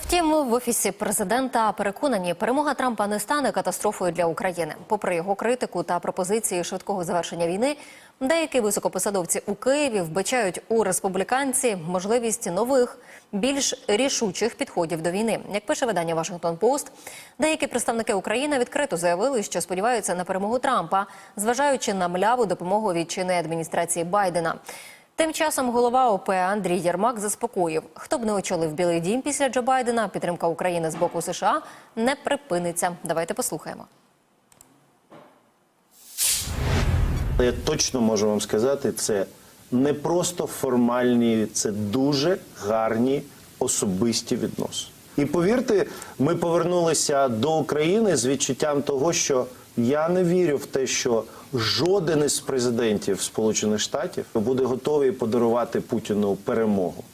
Втім, в офісі президента переконані, перемога Трампа не стане катастрофою для України. Попри його критику та пропозиції швидкого завершення війни, деякі високопосадовці у Києві вбачають у республіканці можливість нових, більш рішучих підходів до війни. Як пише видання Вашингтон Пост, деякі представники України відкрито заявили, що сподіваються на перемогу Трампа, зважаючи на мляву допомогу від чинної адміністрації Байдена. Тим часом голова ОП Андрій Єрмак заспокоїв, хто б не очолив Білий Дім після Джо Байдена, підтримка України з боку США не припиниться. Давайте послухаємо. Я точно можу вам сказати, це не просто формальні, це дуже гарні особисті відносини. І повірте, ми повернулися до України з відчуттям того, що я не вірю в те, що жоден із президентів Сполучених Штатів буде готовий подарувати Путіну перемогу.